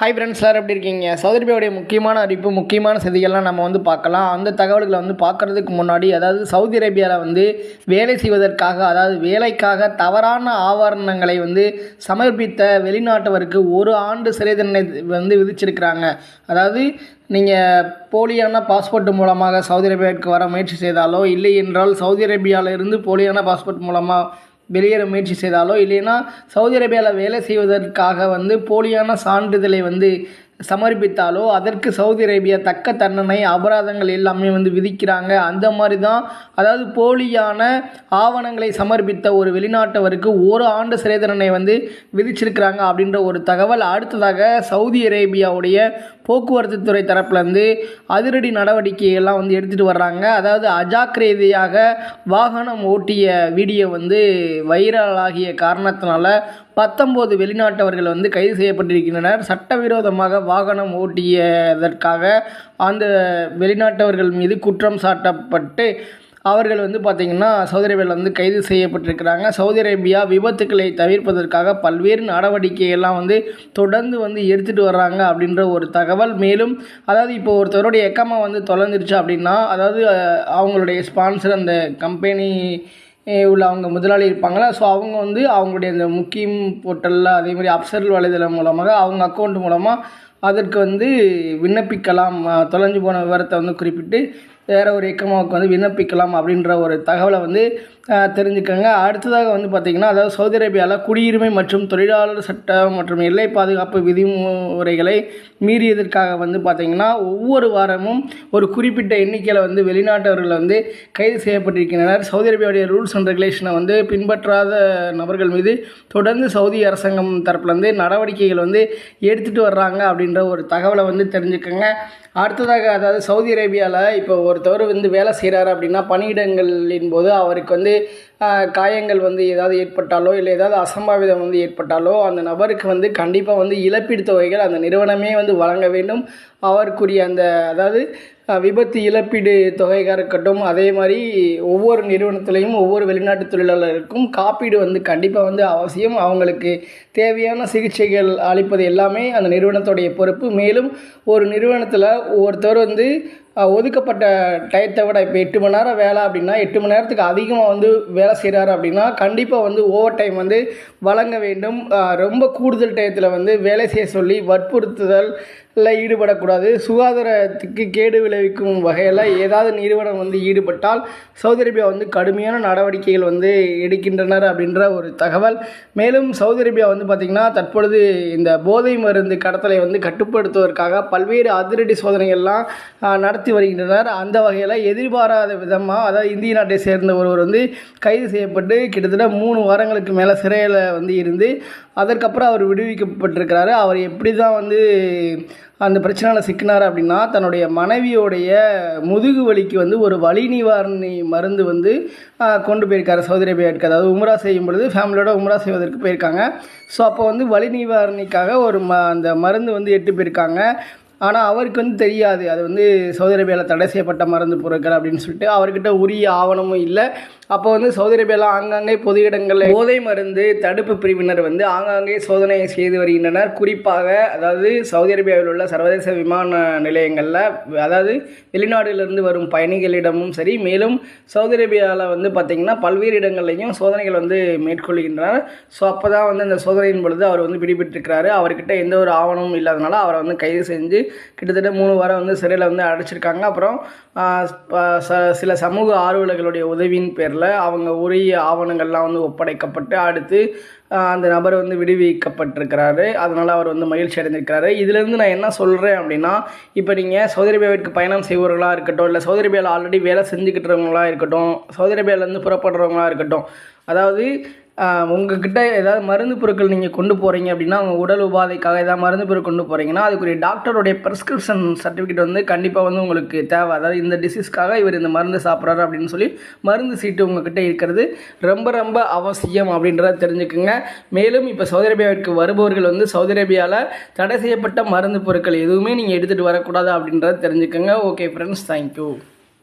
Hi friends sir எப்படி இருக்கீங்க? Saudi முக்கியமான அறிவிப்பு முக்கியமான செய்திகள்லாம் நம்ம வந்து பார்க்கலாம். அந்த தகவல்களை வந்து பார்க்குறதுக்கு முன்னாடி அதாவது சவுதி அரேபியாவில் வந்து வேலை செய்வதற்காக அதாவது வேலைக்காக தவறான ஆவரணங்களை வந்து சமர்ப்பித்த வெளிநாட்டவருக்கு ஒரு ஆண்டு சிறை தண்டனை வந்து விதிச்சிருக்கிறாங்க. அதாவது நீங்கள் போலியான பாஸ்போர்ட் மூலமாக சவுதி அரேபியாவுக்கு வர முயற்சி செய்தாலோ இல்லை என்றால் சவுதி அரேபியாவிலிருந்து போலியான பாஸ்போர்ட் மூலமாக வெளியேற முயற்சி செய்தாலோ இல்லைன்னா சவுதி அரேபியாவில் வேலை செய்வதற்காக வந்து போலியான சான்றிதழை வந்து சமர்ப்பித்தாலோ அதற்கு சவுதி அரேபியா தக்க தண்டனை அபராதங்கள் எல்லாமே வந்து விதிக்கிறாங்க. அந்த மாதிரி தான் அதாவது போலியான ஆவணங்களை சமர்ப்பித்த ஒரு வெளிநாட்டவருக்கு ஒரு ஆண்டு சிறை தண்டனை வந்து விதிச்சிருக்கிறாங்க அப்படின்ற ஒரு தகவல் அடுத்ததாக சவுதி அரேபியாவுடைய போக்குவரத்து துறை தரப்புலேருந்து அதிரடி நடவடிக்கையெல்லாம் வந்து எடுத்துகிட்டு வர்றாங்க. அதாவது அஜாக்கிரதையாக வாகனம் ஓட்டிய வீடியோ வந்து வைரலாகிய காரணத்தினால பத்தொம்போது வெளிநாட்டவர்கள் வந்து கைது செய்யப்பட்டிருக்கின்றனர். சட்டவிரோதமாக வாகனம் ஓட்டியதற்காக அந்த வெளிநாட்டவர்கள் மீது குற்றம் சாட்டப்பட்டு அவர்கள் வந்து பார்த்திங்கன்னா சவுதி அரேபியாவில் வந்து கைது செய்யப்பட்டிருக்கிறாங்க. சவுதி அரேபியா விபத்துக்களை தவிர்ப்பதற்காக பல்வேறு நடவடிக்கையெல்லாம் வந்து தொடர்ந்து வந்து எடுத்துகிட்டு வர்றாங்க அப்படின்ற ஒரு தகவல். மேலும் அதாவது இப்போ ஒருத்தருடைய எக்கமா வந்து தொலைஞ்சிருச்சு அப்படின்னா அதாவது அவங்களுடைய ஸ்பான்சர் அந்த கம்பெனி உள்ள அவங்க முதலாளி இருப்பாங்களா. ஸோ அவங்க வந்து அவங்களுடைய அந்த முக்கியம் போர்ட்டலில் அதே மாதிரி அப்சரல் வலைதளம் மூலமாக அவங்க அக்கௌண்ட் மூலமாக அதற்கு வந்து விண்ணப்பிக்கலாம். தொலைஞ்சு போன விவரத்தை வந்து குறிப்பிட்டு வேறு ஒரு இயக்கமாவுக்கு வந்து விண்ணப்பிக்கலாம் அப்படின்ற ஒரு தகவலை வந்து தெரிஞ்சுக்கோங்க. அடுத்ததாக வந்து பார்த்திங்கன்னா அதாவது சவுதி அரேபியாவில் குடியுரிமை மற்றும் தொழிலாளர் சட்டம் மற்றும் எல்லை பாதுகாப்பு விதிமுறைகளை மீறியதற்காக வந்து பார்த்திங்கன்னா ஒவ்வொரு வாரமும் ஒரு குறிப்பிட்ட எண்ணிக்கையில் வந்து வெளிநாட்டவர்கள் வந்து கைது செய்யப்பட்டிருக்கின்றனர். சவுதி அரேபியாவுடைய ரூல்ஸ் அண்ட் ரெகுலேஷனை வந்து பின்பற்றாத நபர்கள் மீது தொடர்ந்து சவுதி அரசாங்கம் தரப்புலேருந்து நடவடிக்கைகள் வந்து எடுத்துகிட்டு வர்றாங்க அப்படின்ற ஒரு தகவலை வந்து தெரிஞ்சுக்கோங்க. அடுத்ததாக அதாவது சவுதி அரேபியாவில் இப்போ ஒருத்தவர் வந்து வேலை செய்கிறாரு அப்படின்னா பணியிடங்களின் போது அவருக்கு வந்து காயங்கள் வந்து ஏதாவது ஏற்பட்டாலோ இல்லை ஏதாவது அசம்பாவிதம் வந்து ஏற்பட்டாலோ அந்த நபருக்கு வந்து கண்டிப்பாக வந்து இழப்பீடு தொகைகள் அந்த நிறுவனமே வந்து வழங்க வேண்டும். அவருக்குரிய அந்த அதாவது விபத்து இழப்பீடு தொகையாக இருக்கட்டும் அதே மாதிரி ஒவ்வொரு நிறுவனத்துலேயும் ஒவ்வொரு வெளிநாட்டு தொழிலாளருக்கும் காப்பீடு வந்து கண்டிப்பாக வந்து அவசியம். அவங்களுக்கு தேவையான சிகிச்சைகள் அளிப்பது எல்லாமே அந்த நிறுவனத்துடைய பொறுப்பு. மேலும் ஒரு நிறுவனத்தில் ஒருத்தர் வந்து ஒதுக்கப்பட்ட டயத்தை விட இப்போ எட்டு மணி நேரம் வேலை அப்படின்னா எட்டு மணி நேரத்துக்கு அதிகமாக வந்து வேலை செய்கிறாரு அப்படின்னா கண்டிப்பாக வந்து ஓவர் டைம் வந்து வழங்க வேண்டும். ரொம்ப கூடுதல் டயத்தில் வந்து வேலை செய்ய சொல்லி வற்புறுத்துதல் இல்லை ஈடுபடக்கூடாது. சுகாதாரத்துக்கு கேடு விளைவிக்கும் வகையில் ஏதாவது நிறுவனம் வந்து ஈடுபட்டால் சவுதி அரேபியா வந்து கடுமையான நடவடிக்கைகள் வந்து எடுக்கின்றனர் அப்படின்ற ஒரு தகவல். மேலும் சவுதி அரேபியா வந்து பார்த்திங்கன்னா தற்பொழுது இந்த போதை மருந்து கடத்தலை வந்து கட்டுப்படுத்துவதற்காக பல்வேறு அதிரடி சோதனைகள்லாம் நடத்தி நடத்தி வருகின்றனர். அந்த வகையில் எதிர்பாராத விதமாக அதாவது இந்திய நாட்டை சேர்ந்த ஒருவர் வந்து கைது செய்யப்பட்டு கிட்டத்தட்ட மூணு வாரங்களுக்கு மேலே சிறையில் வந்து இருந்து அதற்கப்புறம் அவர் விடுவிக்கப்பட்டிருக்கிறாரு. அவர் எப்படி தான் வந்து அந்த பிரச்சனையில் சிக்கினார் அப்படின்னா தன்னுடைய மனைவியோடைய முதுகு வலிக்கு வந்து ஒரு வலி நிவாரணி மருந்து வந்து கொண்டு போயிருக்காரு சவுதி அரேபியாவுக்கு. அதாவது உம்ரா செய்யும் பொழுது ஃபேமிலியோட உம்ரா செய்வதற்கு போயிருக்காங்க. ஸோ அப்போ வந்து வலி நிவாரணிக்காக ஒரு ம அந்த மருந்து வந்து எட்டு போயிருக்காங்க. ஆனால் அவருக்கு வந்து தெரியாது. அது வந்து சவுதி அரேபியாவில் தடை செய்யப்பட்ட மருந்து பொருட்கள் அப்படின்னு சொல்லிட்டு அவர்கிட்ட உரிய ஆவணமும் இல்லை. அப்போ வந்து சவுதி அரேபியாவில் ஆங்காங்கே பொது இடங்களில் போதை மருந்து தடுப்பு பிரிவினர் வந்து ஆங்காங்கே சோதனை செய்து வருகின்றனர். குறிப்பாக அதாவது சவுதி அரேபியாவில் உள்ள சர்வதேச விமான நிலையங்களில் அதாவது வெளிநாடுகளிலிருந்து வரும் பயணிகளிடமும் சரி மேலும் சவுதி அரேபியாவில் வந்து பார்த்திங்கன்னா பல்வேறு இடங்கள்லையும் சோதனைகள் வந்து மேற்கொள்கின்றனர். ஸோ அப்போ தான் வந்து அந்த சோதனையின் பொழுது அவர் வந்து பிடிபட்டிருக்கிறாரு. அவர்கிட்ட எந்த ஒரு ஆவணமும் இல்லாதனால அவரை வந்து கைது செஞ்சு கிட்டத்தட்ட மூணு வாரம் வந்து சிறையில் வந்து அடைச்சிருக்காங்க. அப்புறம் ச- சில சமூக ஆர்வலர்களுடைய உதவியின் பேரில் அவங்க உரிய ஆவணங்கள்லாம் வந்து ஒப்படைக்கப்பட்டு அடுத்து அந்த நபர் வந்து விடுவிக்கப்பட்டிருக்கிறாரு. அதனால் அவர் வந்து மகிழ்ச்சி அடைந்திருக்கிறாரு. இதுலேருந்து நான் என்ன சொல்கிறேன் அப்படின்னா இப்போ நீங்கள் சௌதி அரேபியாவிற்கு பயணம் செய்வர்களாக இருக்கட்டும் இல்லை சௌதி அரேபியாவில் ஆல்ரெடி வேலை செஞ்சுக்கிட்டுறவங்களாக இருக்கட்டும் சௌதி அரேபியாவிலேருந்து புறப்படுறவங்களா இருக்கட்டும் அதாவது உங்ககிட்ட ஏதாவது மருந்து பொருட்கள் நீங்கள் கொண்டு போகிறீங்க அப்படின்னா உங்கள் உடல் உபாதைக்காக ஏதாவது மருந்து பொருள் கொண்டு போகிறீங்கன்னா அதுக்குரிய டாக்டருடைய ப்ரெஸ்கிரிப்ஷன் சர்டிஃபிகேட் வந்து கண்டிப்பாக வந்து உங்களுக்கு தேவை. அதாவது இந்த டிசீஸ்க்காக இவர் இந்த மருந்து சாப்பிட்றாரு அப்படின்னு சொல்லி மருந்து சீட்டு உங்ககிட்ட இருக்கிறது. ரொம்ப ரொம்ப அவசியம் அப்படின்றத தெரிஞ்சுக்குங்க. மேலும் இப்போ சவுதி அரேபியாவிற்கு வருபவர்கள் வந்து சவுதி அரேபியாவில் தடை செய்யப்பட்ட மருந்து பொருட்கள் எதுவுமே நீங்கள் எடுத்துகிட்டு வரக்கூடாது அப்படின்றத தெரிஞ்சுக்கோங்க. Okay friends thank you